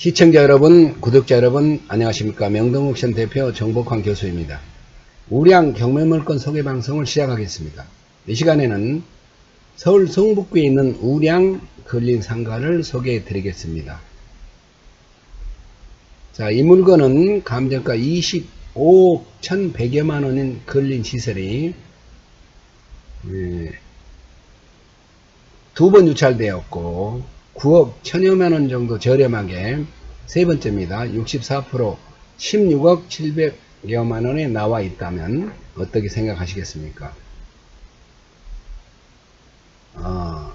시청자 여러분, 구독자 여러분, 안녕하십니까. 명동옥션 대표 정복환 교수입니다. 우량 경매물건 소개 방송을 시작하겠습니다. 이 시간에는 서울 성북구에 있는 우량 근린 상가를 소개해 드리겠습니다. 자, 이 물건은 감정가 25억 1,100여만 원인 근린 시설이 예, 두번 유찰되었고 9억 1천여만 원 정도 저렴하게 세 번째입니다. 64% 16억 700여만 원에 나와 있다면 어떻게 생각하시겠습니까? 아,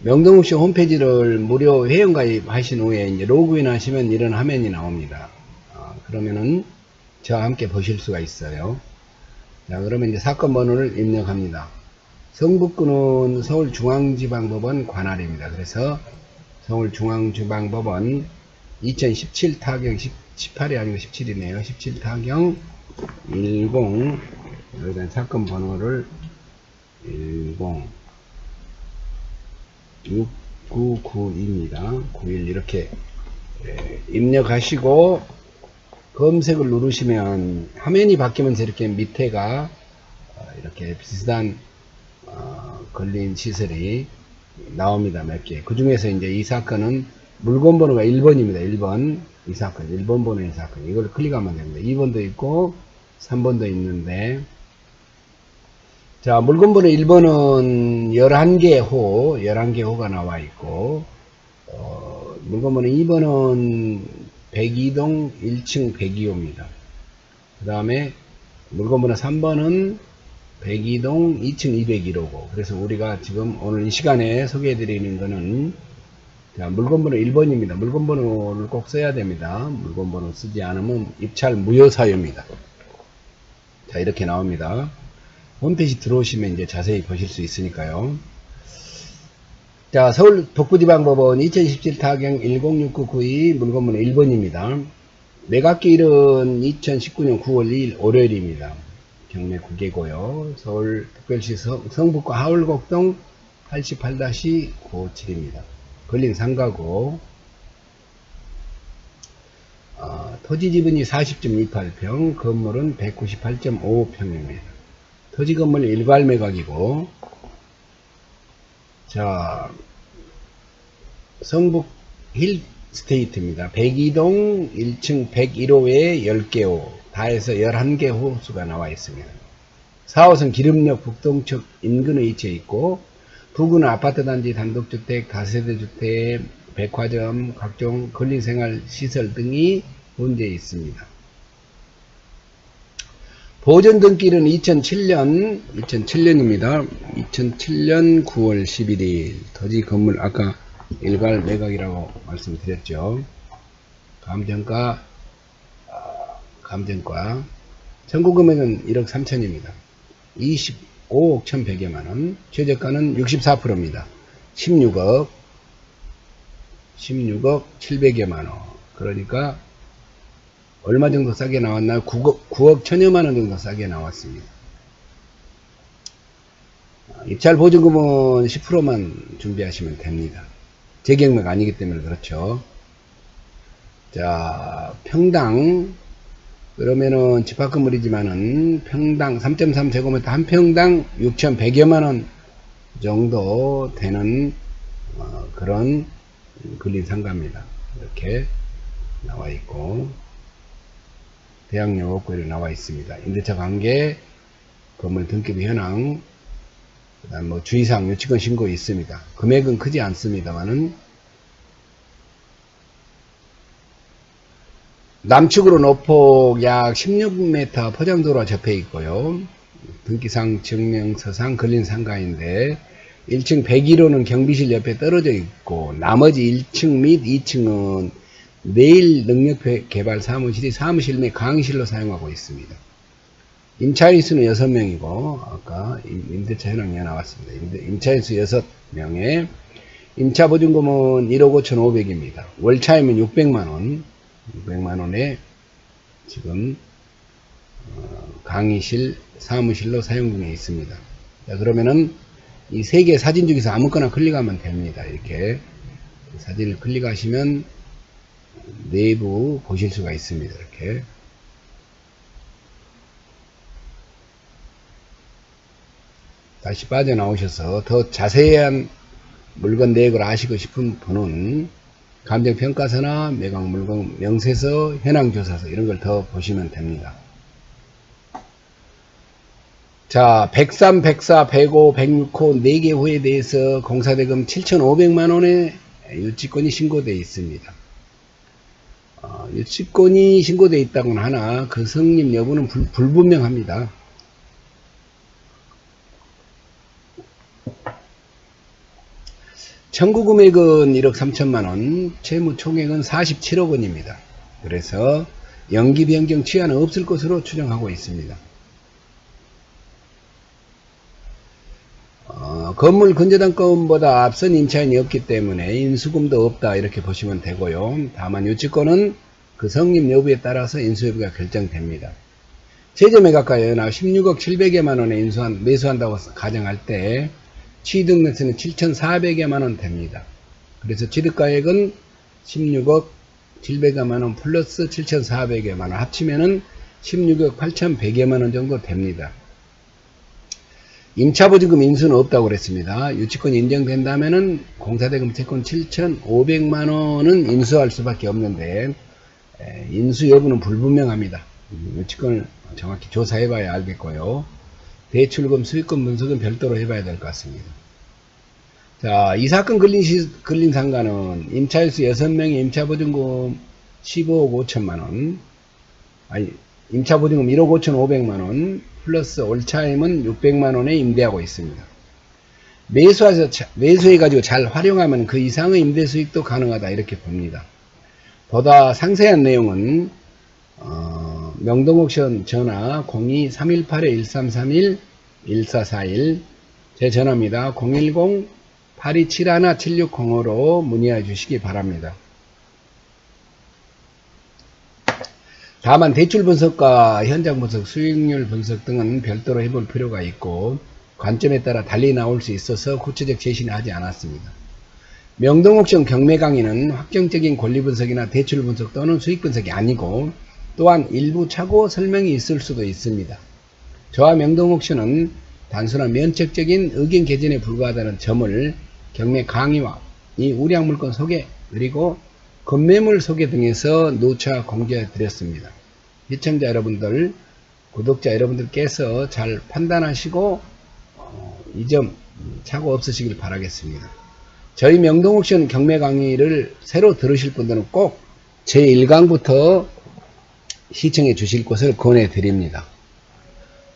명동욱 씨 홈페이지를 무료 회원가입 하신 후에 이제 로그인 하시면 이런 화면이 나옵니다. 아, 그러면은 저와 함께 보실 수가 있어요. 자, 그러면 이제 사건 번호를 입력합니다. 성북구는 서울중앙지방법원 관할입니다. 그래서 서울중앙지방법원 2017 타경 18이 아니고 17이네요. 17 타경 10 여기다 사건 번호를 10 6992입니다. 91 이렇게 예, 입력하시고 검색을 누르시면 화면이 바뀌면서 이렇게 밑에가 어, 이렇게 비슷한 어, 걸린 시설이 나옵니다. 몇 개. 그 중에서 이제 이 사건은 물건 번호가 1번입니다. 1번. 이 사건. 1번 번호의 사건. 이걸 클릭하면 됩니다. 2번도 있고 3번도 있는데 자, 물건 번호 1번은 11개 호, 11개 호가 나와 있고 어, 물건 번호 2번은 102동 1층 102호입니다. 그 다음에 물건 번호 3번은 102동 2층 201호고 그래서 우리가 지금 오늘 이 시간에 소개해 드리는 거는 자, 물건 번호 1번입니다. 물건 번호를 꼭 써야 됩니다. 물건 번호 쓰지 않으면 입찰 무효 사유입니다. 자, 이렇게 나옵니다. 홈페이지 들어오시면 이제 자세히 보실 수 있으니까요. 자, 서울 북부지방법원 2017 타경 106992 물건번호 1번입니다. 매각기일은 2019년 9월 2일 월요일입니다. 경매 9개고요. 서울 특별시 성, 성북구 하울곡동 88-97입니다. 걸린 상가고 어, 토지 지분이 40.28평, 건물은 198.55평입니다. 토지 건물 일괄 매각이고 자 성북 힐 스테이트입니다. 102동 1층 101호에 10개호 다 해서 11개 호수가 나와 있습니다. 4호선 기름역 북동측 인근에 위치해 있고 부근은 아파트 단지 단독주택, 다세대 주택, 백화점, 각종 근린생활 시설 등이 본대에 있습니다. 등기는 2007년 2007년입니다. 2007년 9월 11일 토지 건물 아까 일괄 매각이라고 말씀드렸죠. 감정가 아, 감정가 청구 금액은 1억 3천입니다. 25억 1,100여만원 최저가는 64%입니다. 16억 16억 700여만원 그러니까 얼마 정도 싸게 나왔나요? 9억, 9억 천여만 원 정도 싸게 나왔습니다. 입찰 보증금은 10%만 준비하시면 됩니다. 재경매가 아니기 때문에 그렇죠. 자, 평당 그러면은 집합 건물이지만은 평당 3.3제곱미터 한 평당 6,100여만 원 정도 되는 어, 그런 근린 상가입니다. 이렇게 나와 있고 대학로 업구에 나와 있습니다. 임대차 관계, 건물 등기부 현황, 그다음 뭐 주의사항 유치권 신고 있습니다. 금액은 크지 않습니다만은 남측으로 노폭 약 16m 포장도로가 접해 있고요. 등기상 증명서상 걸린 상가인데 1층 101호는 경비실 옆에 떨어져 있고 나머지 1층 및 2층은 내일 능력 개발 사무실이 사무실 내 강의실로 사용하고 있습니다. 임차인 수는 6명이고 아까 임대차 현황이 나왔습니다. 임차인 수 6명에 임차 보증금은 1억 5천5백입니다 월차이면 600만원 600만 원에 지금 어, 강의실 사무실로 사용 중에 있습니다. 자, 그러면은 이 세 개 사진 중에서 아무거나 클릭하면 됩니다. 이렇게 사진을 클릭하시면 내부 보실 수가 있습니다. 이렇게. 다시 빠져나오셔서 더 자세한 물건 내역을 아시고 싶은 분은 감정평가서나 매각물건 명세서, 현황조사서 이런 걸 더 보시면 됩니다. 자, 103, 104, 105, 106호 4개 호에 대해서 공사대금 7,500만원의 유치권이 신고되어 있습니다. 어, 유치권이 신고되어 있다고는 하나 그 성립 여부는 불, 불분명합니다. 청구 금액은 1억 3천만 원, 채무 총액은 47억 원입니다. 그래서 연기 변경 취하는 없을 것으로 추정하고 있습니다. 어, 건물 근저당권보다 앞선 임차인이 없기 때문에 인수금도 없다 이렇게 보시면 되고요. 다만 유치권은 그 성립 여부에 따라서 인수여부가 결정됩니다. 세제매각과 연합 16억 700여만 원에 인수한, 매수한다고 가정할 때 취득세는 7,400여만 원 됩니다. 그래서 취득가액은 16억 700여만 원 플러스 7,400여만 원 합치면은 16억 8,100여만 원 정도 됩니다. 임차보증금 인수는 없다고 그랬습니다. 유치권이 인정된다면은 공사대금 채권 7,500만 원은 인수할 수밖에 없는데 에, 인수 여부는 불분명합니다. 음, 유치권을 정확히 조사해봐야 알겠고요. 대출금, 수익금 분석은 별도로 해봐야 될 것 같습니다. 자, 이 사건 걸린, 시, 걸린 상가는 임차일수 6명의 임차보증금 15억 5천만 원, 아니, 임차보증금 1억 5천 5백만 원, 플러스 올차임은 600만 원에 임대하고 있습니다. 매수해서, 매수해가지고 잘 활용하면 그 이상의 임대 수익도 가능하다, 이렇게 봅니다. 보다 상세한 내용은, 어, 명동옥션 전화 02-318-1331-1441 제 전화입니다. 010-8271-7605로 문의해 주시기 바랍니다. 다만 대출 분석과 현장 분석, 수익률 분석 등은 별도로 해볼 필요가 있고 관점에 따라 달리 나올 수 있어서 구체적 제시는 하지 않았습니다. 명동옥션 경매 강의는 확정적인 권리 분석이나 대출 분석 또는 수익 분석이 아니고 또한 일부 착오 설명이 있을 수도 있습니다. 저와 명동옥션은 단순한 면책적인 의견 개진에 불과하다는 점을 경매 강의와 이 우량 물건 소개 그리고 건매물 소개 등에서 누차 공개해 드렸습니다. 시청자 여러분들, 구독자 여러분들께서 잘 판단하시고 어, 이점 착오 없으시길 바라겠습니다. 저희 명동옥션 경매 강의를 새로 들으실 분들은 꼭 제1강부터 시청해 주실 것을 권해 드립니다.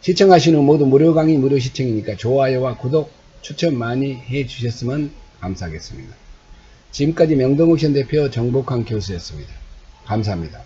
시청하시는 모두 무료 강의 무료 시청이니까 좋아요와 구독 추천 많이 해 주셨으면 감사하겠습니다. 지금까지 명동옥션 대표 정복환 교수였습니다. 감사합니다.